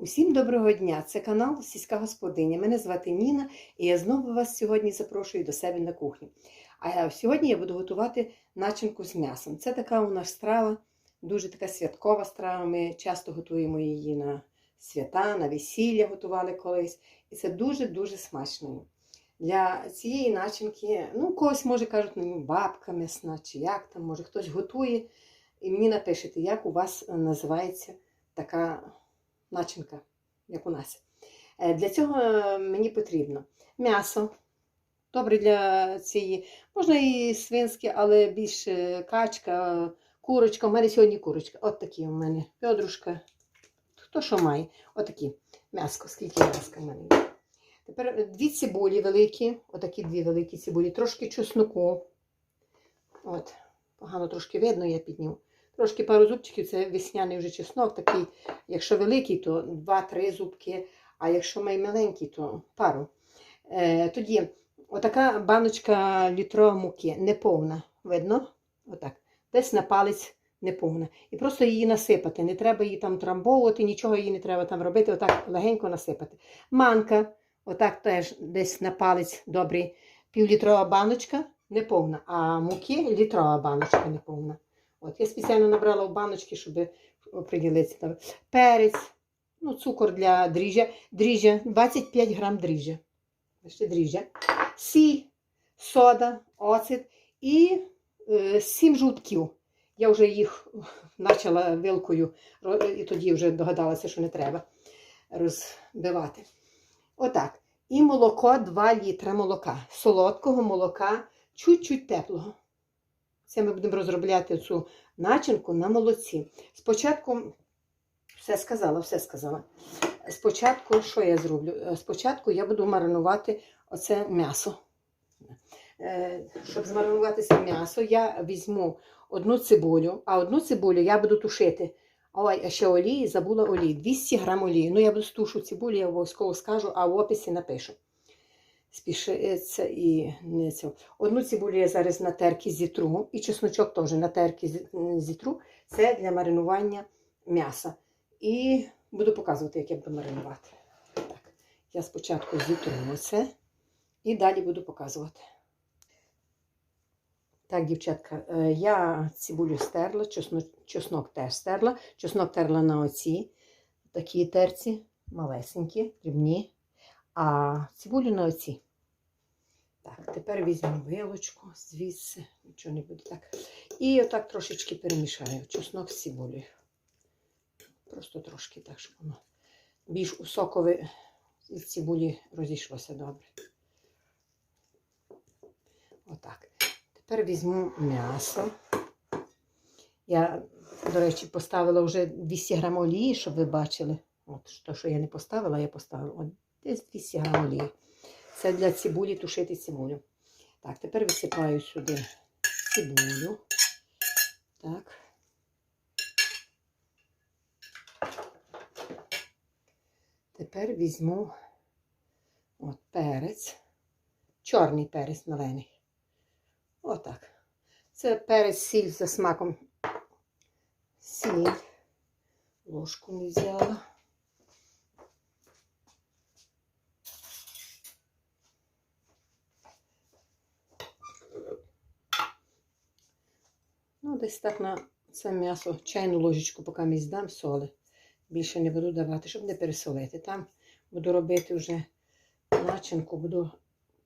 Усім доброго дня! Це канал Сільська Господиня. Мене звати Ніна, і я знову вас сьогодні запрошую до себе на кухню. А сьогодні я буду готувати начинку з м'ясом. Це така у нас страва, дуже така святкова страва. Ми часто готуємо її на свята, на весілля готували колись. І це дуже-дуже смачно. Для цієї начинки, ну, когось може кажуть, ну, бабка м'ясна, чи як там, може хтось готує. І мені напишете, як у вас е, називається така начинка, як у нас. Е, Для цього е, мені потрібно м'ясо. Добре для цієї, можна і свинське, але більше качка, курочка. У мене сьогодні курочка. От такі у мене пьодрушка. Хто що має? Отакі м'яско, скільки м'яска в мене є. Тепер дві цибулі великі, отакі дві великі цибулі, трошки чесноку. От, погано трошки видно, я підніму. Трошки пару зубчиків, це весняний вже чеснок, такий, якщо великий, то 2-3 зубки, а якщо май маленький, то пару. Е, тоді отака баночка літрова муки, неповна, видно? Отак. Десь на палець неповна. І просто її насипати. Не треба її там трамбовувати, нічого її не треба там робити, отак легенько насипати. Манка, отак теж десь на палець добрий. Півлітрова баночка неповна, а муки літрова баночка неповна. От, я спеціально набрала в баночки, щоб приділитися. Перець, ну, цукор для дріжджя. Дріжджя, 25 грам дріжджя. Дріжджя. Сіль, сода, оцет і е, 7 жовтків. Я вже їх почала вилкою, і тоді вже догадалася, що не треба розбивати. Отак. І молоко 2 літра молока. Солодкого молока, чуть-чуть теплого. Це ми будемо розробляти цю начинку на молоці. Спочатку, все сказала, все сказала. Спочатку, що я зроблю? Е, Спочатку я буду маринувати оце м'ясо. Е, Щоб змаринувати це м'ясо, я візьму одну цибулю, а одну цибулю я буду тушити. Ой, а ще олії, забула олії. 200 грам олії. Ну, я буду тушу цибулю, я обов'язково скажу, а в описі напишу. Спішиться і не це. Одну цибулю я зараз на терки зітру, і чесночок теж на терки зітру. Це для маринування м'яса. І буду показувати, як я буду маринувати. Так, я спочатку зітру це і далі буду показувати. Так, дівчатка, е, я цибулю стерла, чеснок, чеснок теж стерла. Чеснок терла на оці такі терці, малесенькі, дрібні, а цибулю на оці. Так, тепер візьму вилочку звідси, нічого не буде так. І отак трошечки перемішаю чеснок з цибулею. Просто трошки так, щоб воно більш у сокові з цибулі розійшлося добре. Отак. Тепер візьму м'ясо. Я, до речі, поставила вже 200 грам олії, щоб ви бачили. От, то, що я не поставила, я поставила. Десь 200 грам олії. Це для цибулі тушити цибулю. Так, тепер висипаю сюди цибулю. Так. Тепер візьму от перець. Чорний перець малений. Отак. Це перець сіль за смаком. Сіль. Ложку не взяла. Ну, десь так на це м'ясо чайну ложечку, поки мій здам соли. Більше не буду давати, щоб не пересолити. Там буду робити вже начинку, буду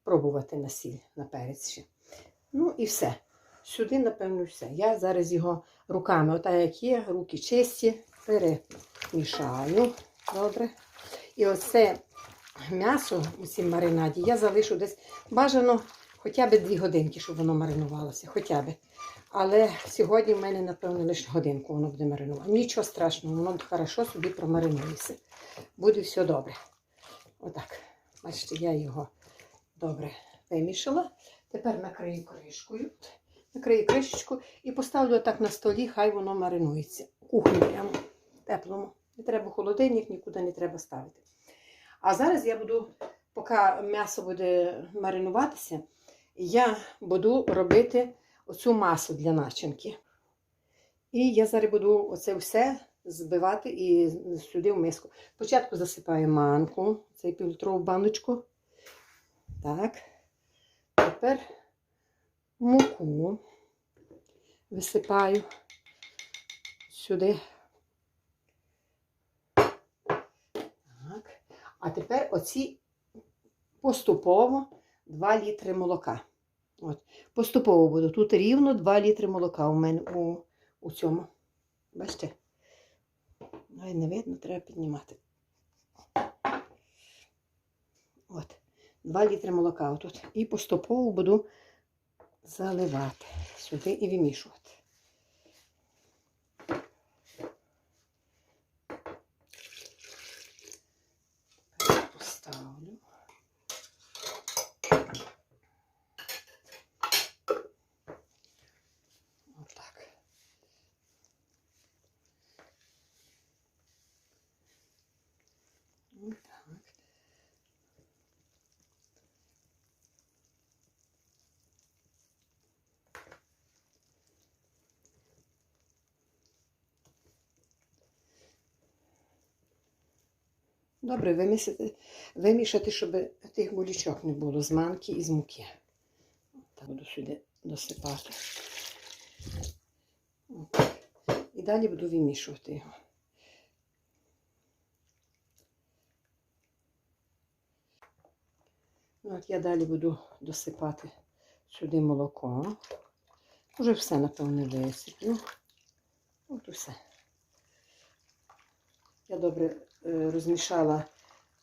пробувати на сіль, на перець ще. Ну і все. Сюди, напевно, все. Я зараз його руками, отак як є, руки чисті, перемішаю. Добре. І оце м'ясо у цій маринаді я залишу десь бажано хоча б дві годинки, щоб воно маринувалося. Хоча б. Але сьогодні в мене, напевно, лише годинку воно буде маринувати. Нічого страшного, воно хорошо собі промаринується. Буде все добре. Отак. Бачите, я його добре вимішала. Тепер накрию кришкою. Накрию кришечку і поставлю отак на столі, хай воно маринується. У кухні прямо теплому. Не треба холодильник, нікуди не треба ставити. А зараз я буду, поки м'ясо буде маринуватися, я буду робити оцю масу для начинки. І я зараз буду оце все збивати і сюди в миску. Спочатку засипаю манку, цей півлітрову баночку. Так. Тепер муку висипаю сюди. Так. А тепер оці поступово 2 літри молока. От. Поступово буду. Тут рівно 2 літри молока у мене у, у цьому. Бачите? Ай, не видно, треба піднімати. От. 2 літри молока отут. І поступово буду заливати сюди і вимішувати. Поставлю. Отак. Отак. Добре, вимісити, вимішати, щоб тих булічок не було з манки і з муки. Так буду сюди досипати. І далі буду вимішувати його. Ну, От я далі буду досипати сюди молоко. Уже все, напевне, висиплю. От усе. Я добре розмішала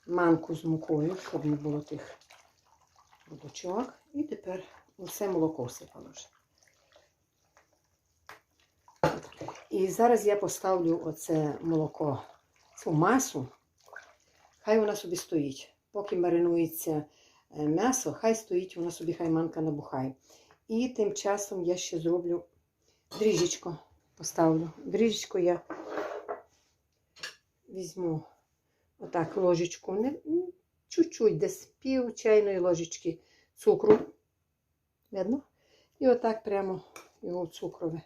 манку з мукою, щоб не було тих грудочок. І тепер усе молоко всипала вже. І зараз я поставлю оце молоко, цю масу. Хай вона собі стоїть. Поки маринується е, м'ясо, хай стоїть, вона собі хай манка набухає. І тим часом я ще зроблю дріжечко. Поставлю. Дріжечко я візьму отак ложечку, не, чуть-чуть, десь пів чайної ложечки цукру. Видно? І отак прямо його цукрове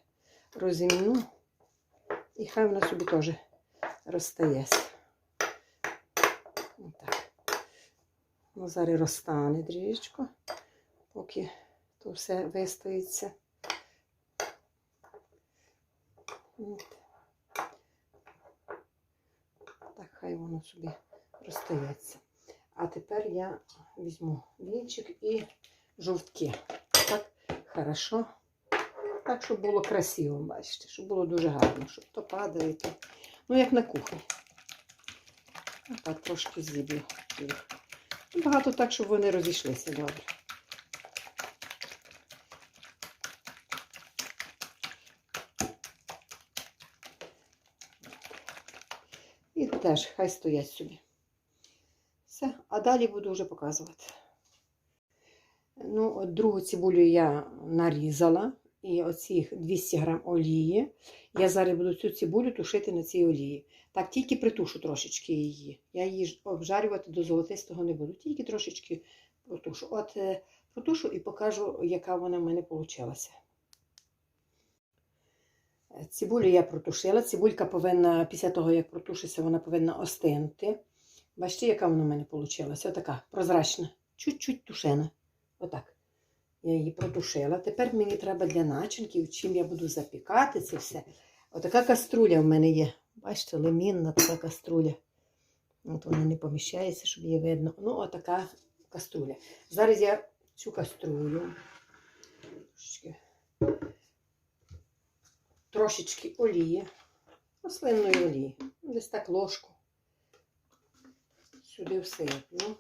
розімну. І хай вона собі теж розстається. Отак. Ну, зараз розтане дріжечко, поки то все вистоїться. От. Так, хай воно собі розстається. А тепер я візьму вінчик і жовтки. Так, хорошо. Так, щоб було красиво, бачите, щоб було дуже гарно, щоб то падає. То... Ну, як на кухні. Так, трошки зіблю. Багато так, щоб вони розійшлися добре. І теж хай стоять собі. Все, а далі буду вже показувати. Ну, от другу цибулю я нарізала. І оцих 200 грам олії. Я зараз буду цю цибулю тушити на цій олії. Так, тільки притушу трошечки її. Я її обжарювати до золотистого не буду. Тільки трошечки протушу. От е, протушу і покажу, яка вона в мене вийшла. Цибулю я протушила. Цибулька повинна, після того, як протушиться, вона повинна остинути. Бачите, яка вона в мене вийшла? Отака прозрачна, чуть-чуть тушена. Отак. Я її протушила. Тепер мені треба для начинки, чим я буду запікати це все. Отака каструля в мене є. Бачите, лемінна така каструля. От вона не поміщається, щоб її видно. Ну, отака каструля. Зараз я цю каструлю трошечки, трошечки олії, рослинної олії. Десь так ложку. Сюди всиплю.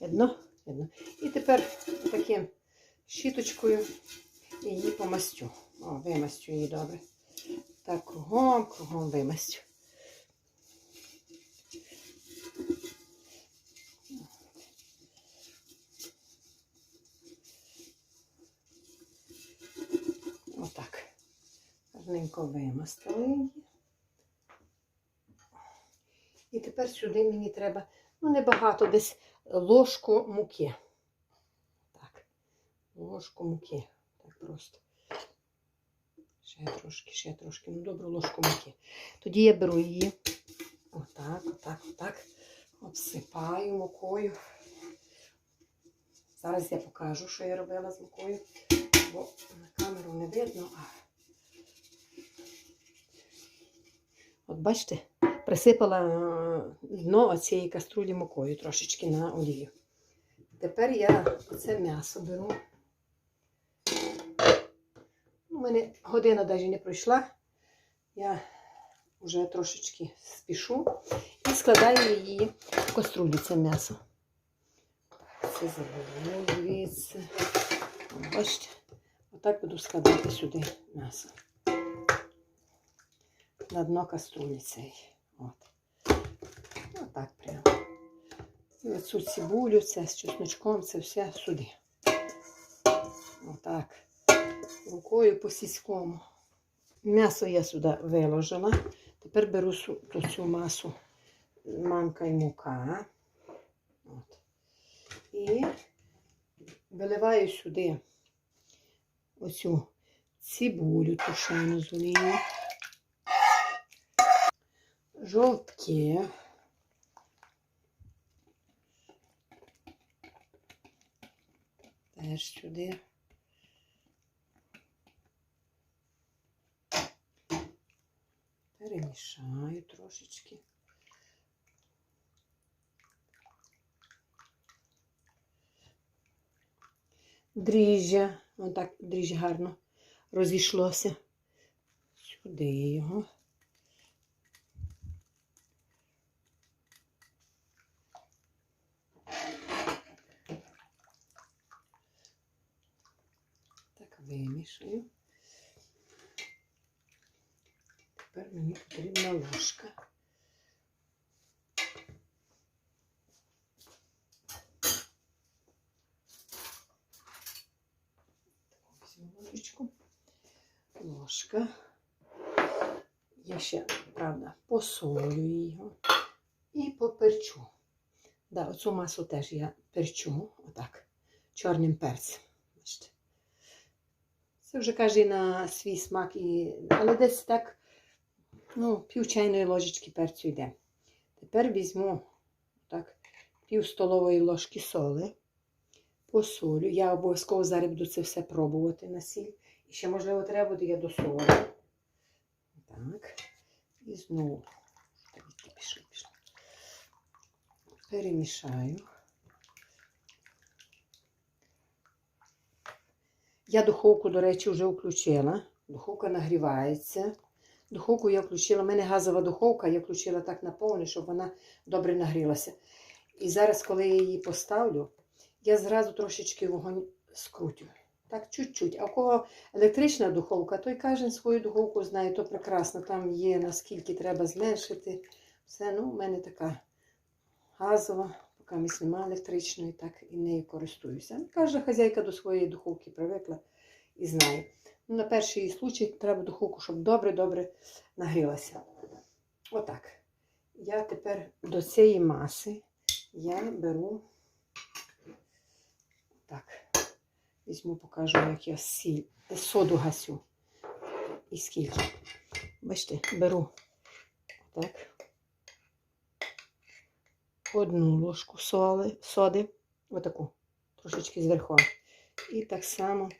Видно? Видно. І тепер таким щіточкою її помастю. О, вимастю її добре. Так, кругом, кругом вимастю. Отак. Гарненько вимастили. І тепер сюди мені треба, ну, небагато, десь ложку муки. Так, ложку муки. Так просто. Ще трошки, ще трошки, ну добру ложку муки. Тоді я беру її. Отак, отак, отак. Обсипаю мукою. Зараз я покажу, що я робила з мукою, бо на камеру не видно. А... От бачите, присипала е, дно цієї каструлі мукою трошечки на олію. Тепер я це м'ясо беру. У мене година навіть не пройшла. Я вже трошечки спішу і складаю її в каструлю це м'ясо. Це заберу звідси. Бачите, отак буду складати сюди м'ясо. На дно каструлі цей. От. Отак прямо. І оцю цибулю, це з чесночком, це все сюди. Отак. Рукою по сільському. М'ясо я сюди виложила. Тепер беру цю масу манка і мука. От. І виливаю сюди оцю цибулю тушену з олією. Жовтки. Теж сюди. Перемішаю трошечки. Дріжджя. Отак дріжджя гарно розійшлося. Сюди його. Так вимішаю. Тепер мені потрібна ложка. Ложечку. Ложка. Я ще, правда, посолю його і поперчу. Да, оцю масу теж я перчу, отак, чорним перцем. Бачите. Це вже каже на свій смак, і... але десь так ну, пів чайної ложечки перцю йде. Тепер візьму так, пів столової ложки соли, посолю. Я обов'язково зараз буду це все пробувати на сіль. І ще, можливо, треба буде я досолю. Так. І знову. Пішло, пішло. Перемішаю. Я духовку, до речі, вже включила. Духовка нагрівається. Духовку я включила. У мене газова духовка, я включила так на повне, щоб вона добре нагрілася. І зараз, коли я її поставлю, я зразу трошечки вогонь скрутю. Так, чуть-чуть. А у кого електрична духовка, той кожен свою духовку знає, то прекрасно. Там є наскільки треба зменшити. Все, ну, у мене така газова, поки ми немає електричної, так і нею користуюся. Кожна хазяйка до своєї духовки привикла і знає. Ну, на перший случай треба духовку, щоб добре-добре нагрілася. Отак. Я тепер до цієї маси я беру так. Візьму, покажу, як я сіль, соду гасю. І скільки. Бачите, беру так. Одну ложку соли, соди, отаку, трошечки зверху. І так само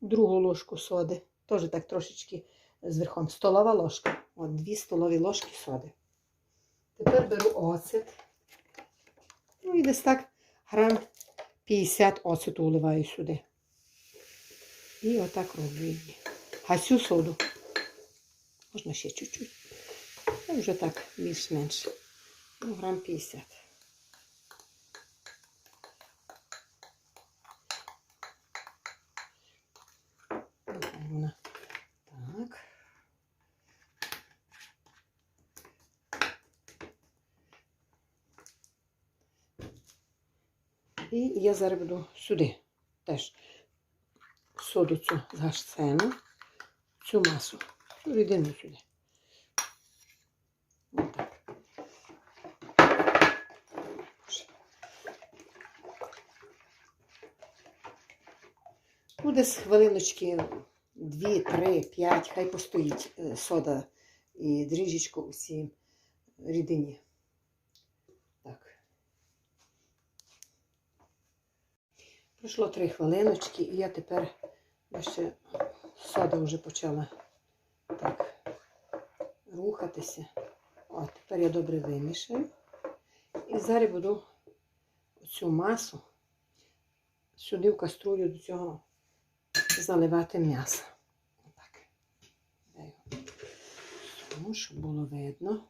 другу ложку соди. Теж так трошечки зверху. Столова ложка. От дві столові ложки соди. Тепер беру оцет. Ну і десь так грам 50 оцету вливаю сюди. І отак роблю її. Гасю соду. Можна ще чуть-чуть. Ну, вже так більш-менш. Ну, грам 50. Вона так. І я зараз буду сюди теж соду цю згашцену, цю масу, цю рідину сюди. Ну, десь хвилиночки 2, 3, 5, хай постоїть е, сода і дріжечко у цій рідині. Так. Пройшло 3 хвилиночки, і я тепер бачите, сода вже почала так рухатися. О, тепер я добре вимішаю. І зараз буду цю масу сюди в каструлю до цього заливати м'ясо. Отак. Всуну, щоб було видно.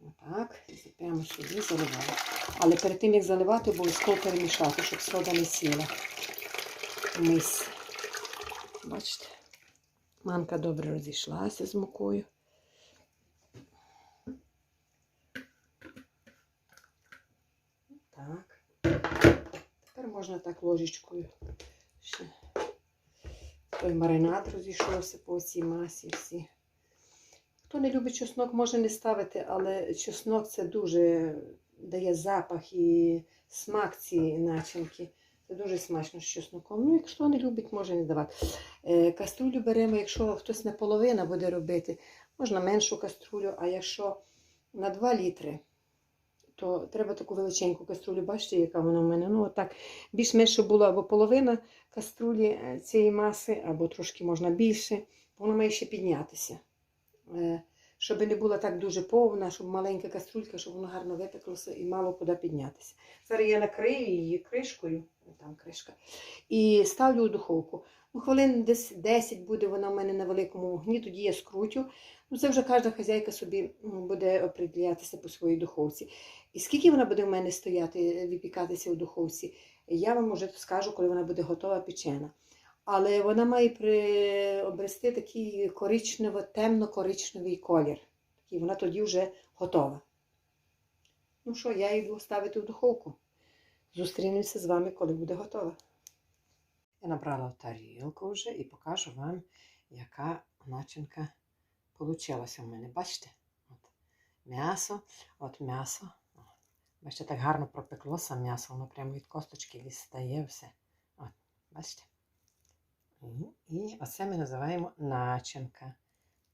Отак. І прямо сюди заливаю. Але перед тим, як заливати, обов'язково перемішати, щоб сода не сіла. в. Бачите? Манка добре розійшлася з мукою. Так. Тепер можна так ложечкою ще. Той маринад розійшовся по цій масі всі. Хто не любить чеснок, може не ставити, але чеснок це дуже дає запах і смак цієї начинки. Це дуже смачно з чесноком. Ну, якщо не любить, може не давати. Е, каструлю беремо, якщо хтось наполовину буде робити, можна меншу каструлю, а якщо на 2 літри, то треба таку величеньку каструлю. Бачите, яка вона в мене? Ну, отак. Більш-менш щоб була або половина каструлі е, цієї маси, або трошки можна більше. Вона має ще піднятися. Е, Щоб не була так дуже повна, щоб маленька каструлька, щоб воно гарно випеклося і мало куди піднятися. Зараз я накрию її кришкою, там кришка, і ставлю у духовку. Ну, хвилин десь 10 буде вона в мене на великому вогні, тоді я скрутю. Ну, це вже кожна хазяйка собі буде определятися по своїй духовці. І скільки вона буде в мене стояти, випікатися у духовці, я вам уже скажу, коли вона буде готова печена. Але вона має при... обрести такий коричнево, темно-коричневий колір. І вона тоді вже готова. Ну що, я йду ставити в духовку. Зустрінемося з вами, коли буде готова. Я набрала тарілку вже і покажу вам, яка начинка получилася в мене. Бачите? От м'ясо, от м'ясо. Бачите, так гарно пропеклося м'ясо, воно прямо від косточки дістає все. От, бачите? І оце ми називаємо начинка.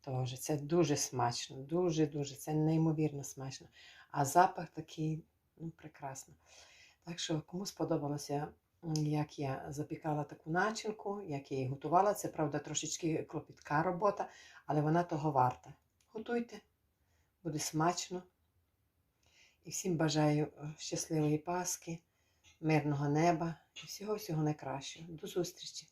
Тож це дуже смачно, дуже-дуже, це неймовірно смачно. А запах такий, ну, прекрасно. Так що, кому сподобалося, як я запікала таку начинку, як я її готувала, це правда трошечки клопітка робота, але вона того варта. Готуйте, буде смачно. І всім бажаю е, щасливої Пасхи, мирного неба і всього-всього найкращого. До зустрічі!